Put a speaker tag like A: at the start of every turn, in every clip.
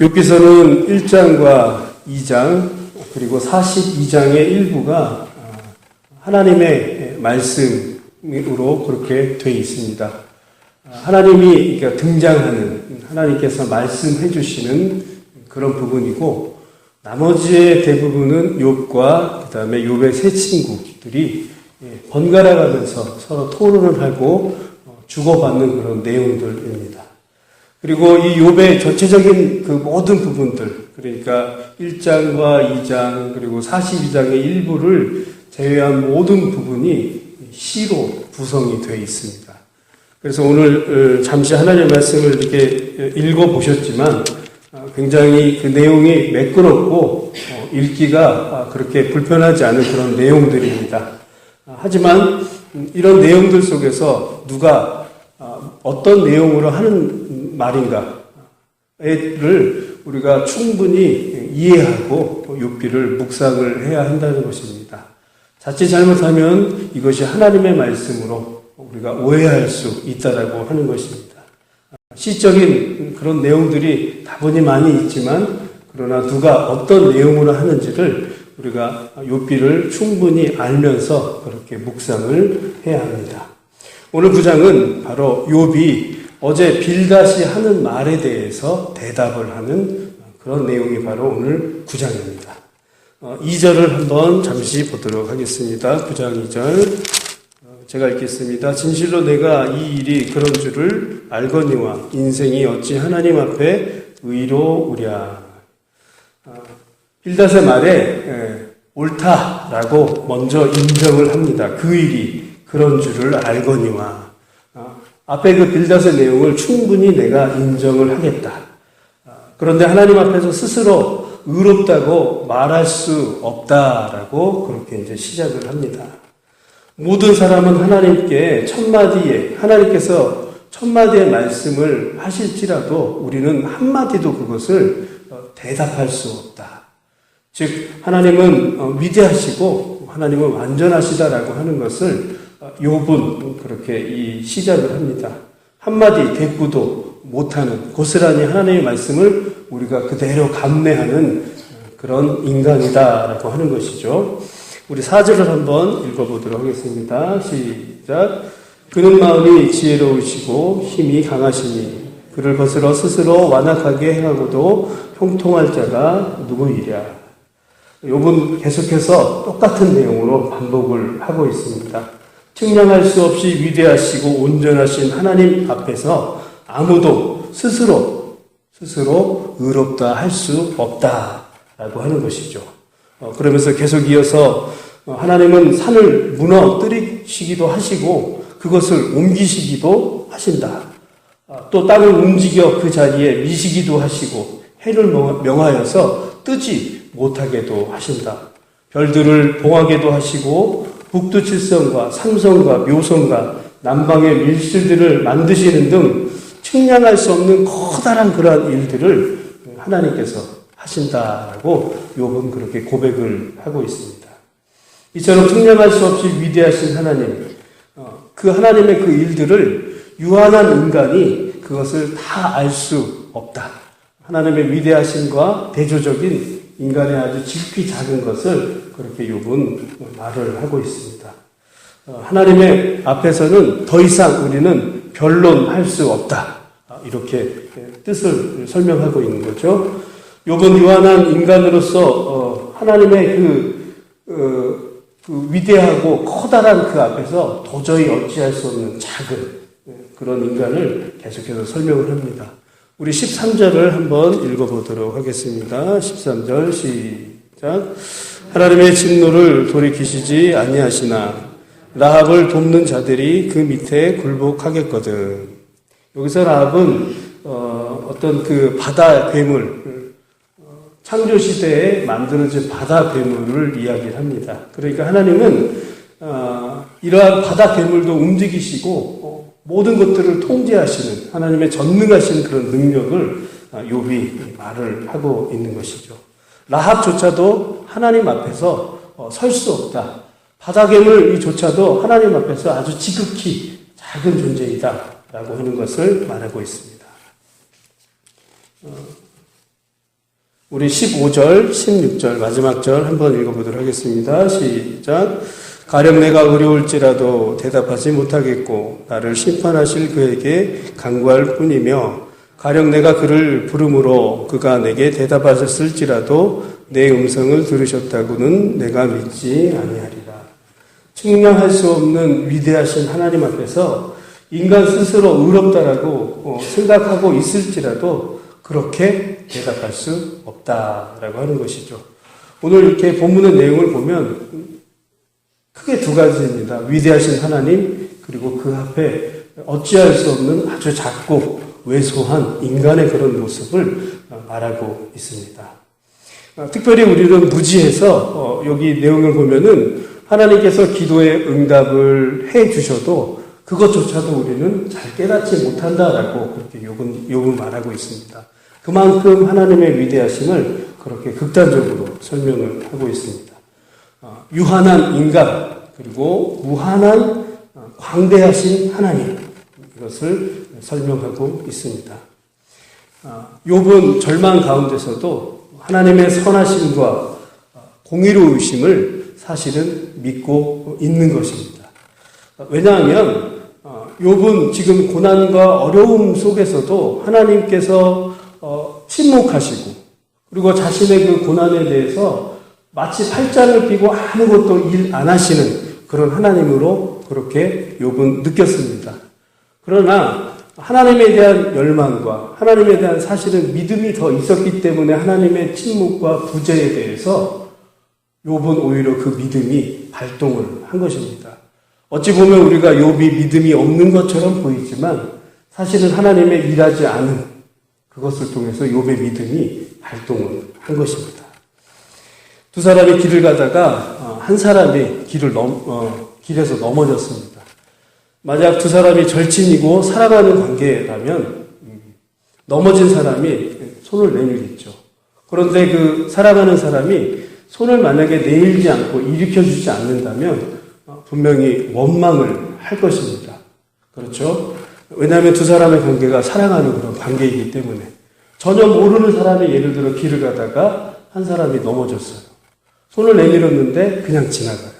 A: 욥기서는 1장과 2장 그리고 42장의 일부가 하나님의 말씀으로 그렇게 되어 있습니다. 하나님이 그러니까 등장하는 하나님께서 말씀해 주시는 그런 부분이고 나머지의 대부분은 욥과 그다음에 욥의 세 친구들이 번갈아 가면서 서로 토론을 하고 주고받는 그런 내용들입니다. 그리고 이 욥의 전체적인 그 모든 부분들 그러니까 1장과 2장 그리고 42장의 일부를 제외한 모든 부분이 시로 구성이 되어 있습니다. 그래서 오늘 어, 잠시 하나님의 말씀을 이렇게 읽어 보셨지만 어, 굉장히 그 내용이 매끄럽고 어, 읽기가 그렇게 불편하지 않은 그런 내용들입니다. 하지만 음, 이런 내용들 속에서 누가 어떤 내용으로 하는 말인가를 우리가 충분히 이해하고 요피를 묵상을 해야 한다는 것입니다. 자칫 잘못하면 이것이 하나님의 말씀으로 우리가 오해할 수 있다라고 하는 것입니다. 시적인 그런 내용들이 다분히 많이 있지만 그러나 누가 어떤 내용으로 하는지를 우리가 요피를 충분히 알면서 그렇게 묵상을 해야 합니다. 오늘 구장은 바로 욥이 어제 빌다시 하는 말에 대해서 대답을 하는 그런 내용이 바로 오늘 구장입니다. 2절을 어, 한번 잠시 보도록 하겠습니다. 9장 2절. 어, 제가 읽겠습니다. 진실로 내가 이 일이 그런 줄을 알거니와 인생이 어찌 하나님 앞에 의로 우랴. 어, 빌다의 말에 옳다라고 먼저 인정을 합니다. 그 일이 그런 줄을 알거니와 어, 앞에 그 빌닷의 내용을 충분히 내가 인정을 하겠다. 어, 그런데 하나님 앞에서 스스로 의롭다고 말할 수 없다라고 그렇게 이제 시작을 합니다. 모든 사람은 하나님께 첫마디에 하나님께서 첫마디의 말씀을 하실지라도 우리는 한마디도 그것을 어, 대답할 수 없다. 즉 하나님은 위대하시고 하나님은 완전하시다라고 하는 것을 욥은 그렇게 이 시작을 합니다. 한마디 대꾸도 못하는 고스란히 하나님의 말씀을 우리가 그대로 감내하는 그런 인간이다라고 하는 것이죠. 우리 사절을 한번 읽어보도록 하겠습니다. 시작. 그는 마음이 지혜로우시고 힘이 강하시니 그를 거스러 스스로 완악하게 행하고도 형통할 자가 누구이랴. 욥은 계속해서 똑같은 내용으로 반복을 하고 있습니다. 측량할 수 없이 위대하시고 온전하신 하나님 앞에서 아무도 스스로 스스로 의롭다 할 수 없다라고 하는 것이죠. 어, 그러면서 계속 이어서 어, 하나님은 산을 무너뜨리시기도 하시고 그것을 옮기시기도 하신다. 어, 또 땅을 움직여 그 자리에 미시기도 하시고 해를 명하여서 뜨지 못하게도 하신다. 별들을 봉하게도 하시고 북두칠성과 삼성과 묘성과 남방의 밀실들을 만드시는 등 측량할 수 없는 커다란 그러한 일들을 하나님께서 하신다라고 욥은 그렇게 고백을 하고 있습니다. 이처럼 측량할 수 없이 위대하신 하나님, 어, 그 하나님의 그 일들을 유한한 인간이 그것을 다 알 수 없다. 하나님의 위대하심과 대조적인 인간의 아주 깊이 작은 것을 그렇게 욥은 말을 하고 있습니다. 어, 하나님의 앞에서는 더 이상 우리는 변론할 수 없다. 아, 이렇게 뜻을 설명하고 있는 거죠. 욥은 유한한 인간으로서 어, 하나님의 그, 어, 그 위대하고 커다란 그 앞에서 도저히 어찌할 수 없는 작은 그런 인간을 계속해서 설명을 합니다. 우리 13절을 한번 읽어보도록 하겠습니다. 13절 시작. 하나님의 진노를 돌이키시지 아니하시나 라합을 돕는 자들이 그 밑에 굴복하겠거든. 여기서 라합은 어, 떤그 바다 괴물 어, 창조 시대에 만들어진 바다 괴물을 이야기를 합니다. 그러니까 하나님은 어, 이러한 바다 괴물도 움직이시고 모든 것들을 통제하시는 하나님의 전능하신 그런 능력을 욥이 말을 하고 있는 것이죠. 라합조차도 하나님 앞에서 어, 설수 없다. 바다괴물 이조차도 하나님 앞에서 아주 지극히 작은 존재이다. 라고 하는 것을 말하고 있습니다. 어, 우리 15절, 16절 마지막 절 한번 읽어보도록 하겠습니다. 시작. 가령 내가 어려울지라도 대답하지 못하겠고 나를 심판하실 그에게 간구할 뿐이며 가령 내가 그를 부름으로 그가 내게 대답하셨을지라도 내 음성을 들으셨다고는 내가 믿지 아니하리라. 측량할 수 없는 위대하신 하나님 앞에서 인간 스스로 의롭다라고 어, 생각하고 있을지라도 그렇게 대답할 수 없다라고 하는 것이죠. 오늘 이렇게 본문의 내용을 보면 크게 두 가지입니다. 위대하신 하나님 그리고 그 앞에 어찌할 수 없는 아주 작고 왜소한 인간의 그런 모습을 어, 말하고 있습니다. 어, 특별히 우리는 무지해서 어, 여기 내용을 보면은 하나님께서 기도의 응답을 해 주셔도 그것조차도 우리는 잘 깨닫지 못한다라고 그렇게 욕은, 욕은 말하고 있습니다. 그만큼 하나님의 위대하심을 그렇게 극단적으로 설명을 하고 있습니다. 어, 유한한 인간, 그리고 무한한 어, 광대하신 하나님, 이것을 설명하고 있습니다. 어, 욥은 절망 가운데서도 하나님의 선하심과 어, 공의로우심을 사실은 믿고 있는 것입니다. 왜냐하면 어, 욥은 지금 고난과 어려움 속에서도 하나님께서 어, 침묵하시고 그리고 자신의 그 고난에 대해서 마치 팔짱을 끼고 아무것도 일 안 하시는 그런 하나님으로 그렇게 욥은 느꼈습니다. 그러나 하나님에 대한 열망과 하나님에 대한 사실은 믿음이 더 있었기 때문에 하나님의 침묵과 부재에 대해서 욥은 오히려 그 믿음이 발동을 한 것입니다. 어찌 보면 우리가 욥이 믿음이 없는 것처럼 보이지만 사실은 하나님의 일하지 않은 그것을 통해서 욥의 믿음이 발동을 한 것입니다. 두 사람이 길을 가다가 어, 한 사람이 길을 넘, 어, 길에서 넘어졌습니다. 만약 두 사람이 절친이고 살아가는 관계라면 음, 넘어진 사람이 손을 내밀겠죠. 그런데 그 살아가는 사람이 손을 만약에 내밀지 않고 일으켜주지 않는다면 어, 분명히 원망을 할 것입니다. 그렇죠? 왜냐하면 두 사람의 관계가 사랑하는 그런 관계이기 때문에 전혀 모르는 사람이 예를 들어 길을 가다가 한 사람이 넘어졌어요. 손을 내밀었는데 그냥 지나가요.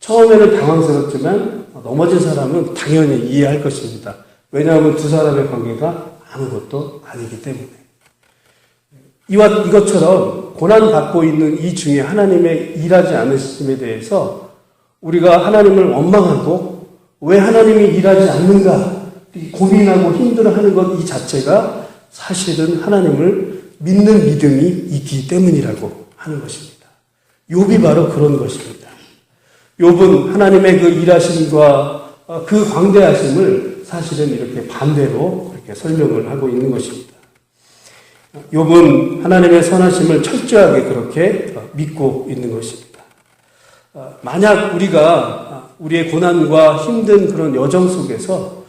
A: 처음에는 당황스럽지만 넘어진 사람은 당연히 이해할 것입니다. 왜냐하면 두 사람의 관계가 아무것도 아니기 때문에. 이와 이것처럼 고난받고 있는 이 중에 하나님의 일하지 않으심에 대해서 우리가 하나님을 원망하고 왜 하나님이 일하지 않는가 고민하고 힘들어하는 것 이 자체가 사실은 하나님을 믿는 믿음이 있기 때문이라고 하는 것입니다. 욥이 바로 그런 것입니다. 욥은 하나님의 그 일하심과 그 광대하심을 사실은 이렇게 반대로 그렇게 설명을 하고 있는 것입니다. 욥은 하나님의 선하심을 철저하게 그렇게 믿고 있는 것입니다. 만약 우리가 우리의 고난과 힘든 그런 여정 속에서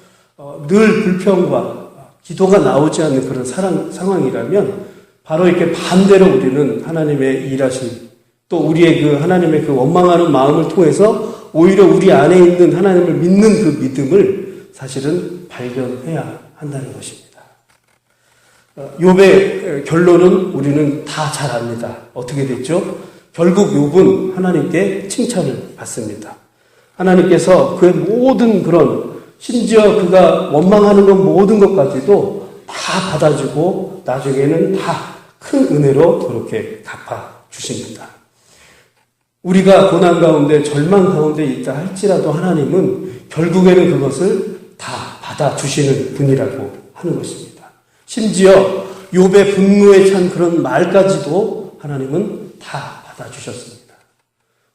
A: 늘 불평과 기도가 나오지 않는 그런 상황이라면 바로 이렇게 반대로 우리는 하나님의 일하심 또 우리의 그 하나님의 그 원망하는 마음을 통해서 오히려 우리 안에 있는 하나님을 믿는 그 믿음을 사실은 발견해야 한다는 것입니다. 욥의 결론은 우리는 다 잘 압니다. 어떻게 됐죠? 결국 욥은 하나님께 칭찬을 받습니다. 하나님께서 그의 모든 그런 심지어 그가 원망하는 것 모든 것까지도 다 받아주고 나중에는 다 큰 은혜로 그렇게 갚아 주십니다. 우리가 고난 가운데 절망 가운데 있다 할지라도 하나님은 결국에는 그것을 다 받아 주시는 분이라고 하는 것입니다. 심지어 욥의 분노에 찬 그런 말까지도 하나님은 다 받아 주셨습니다.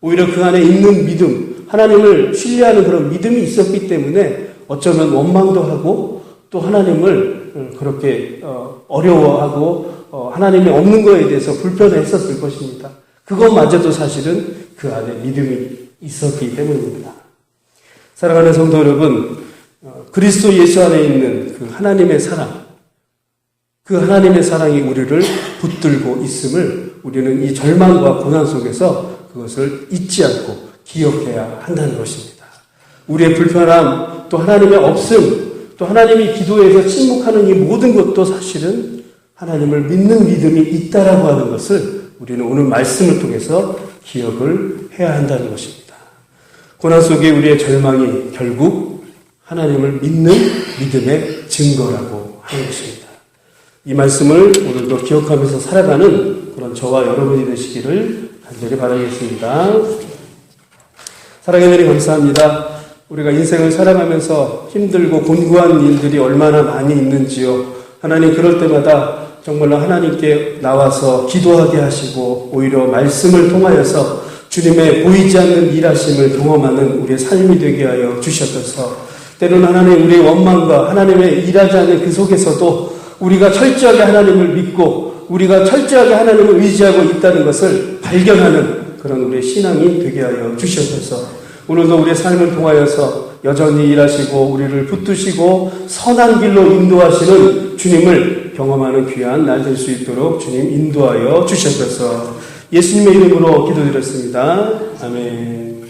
A: 오히려 그 안에 있는 믿음, 하나님을 신뢰하는 그런 믿음이 있었기 때문에 어쩌면 원망도 하고 또 하나님을 그렇게 어, 어려워하고 어, 하나님이 없는 거에 대해서 불편했었을 것입니다. 그것마저도 사실은 그 안에 믿음이 있었기 때문입니다. 사랑하는 성도 여러분, 어, 그리스도 예수 안에 있는 그 하나님의 사랑, 그 하나님의 사랑이 우리를 붙들고 있음을 우리는 이 절망과 고난 속에서 그것을 잊지 않고 기억해야 한다는 것입니다. 우리의 불편함, 또 하나님의 없음, 또 하나님이 기도에서 침묵하는 이 모든 것도 사실은 하나님을 믿는 믿음이 있다라고 하는 것을 우리는 오늘 말씀을 통해서 기억을 해야 한다는 것입니다. 고난 속에 우리의 절망이 결국 하나님을 믿는 믿음의 증거라고 하는 것입니다. 이 말씀을 오늘도 기억하면서 살아가는 그런 저와 여러분이 되시기를 간절히 바라겠습니다. 사랑의 하나님 감사합니다. 우리가 인생을 살아가면서 힘들고 곤고한 일들이 얼마나 많이 있는지요. 하나님 그럴 때마다 정말로 하나님께 나와서 기도하게 하시고 오히려 말씀을 통하여서 주님의 보이지 않는 일하심을 경험하는 우리의 삶이 되게 하여 주셨어서. 때로는 하나님 우리의 원망과 하나님의 일하지 않는 그 속에서도 우리가 철저하게 하나님을 믿고 우리가 철저하게 하나님을 의지하고 있다는 것을 발견하는 그런 우리의 신앙이 되게 하여 주셨어서. 오늘도 우리의 삶을 통하여서 여전히 일하시고 우리를 붙드시고 선한 길로 인도하시는 주님을 경험하는 귀한 날 될 수 있도록 주님 인도하여 주셨어서 예수님의 이름으로 기도드렸습니다. 아멘.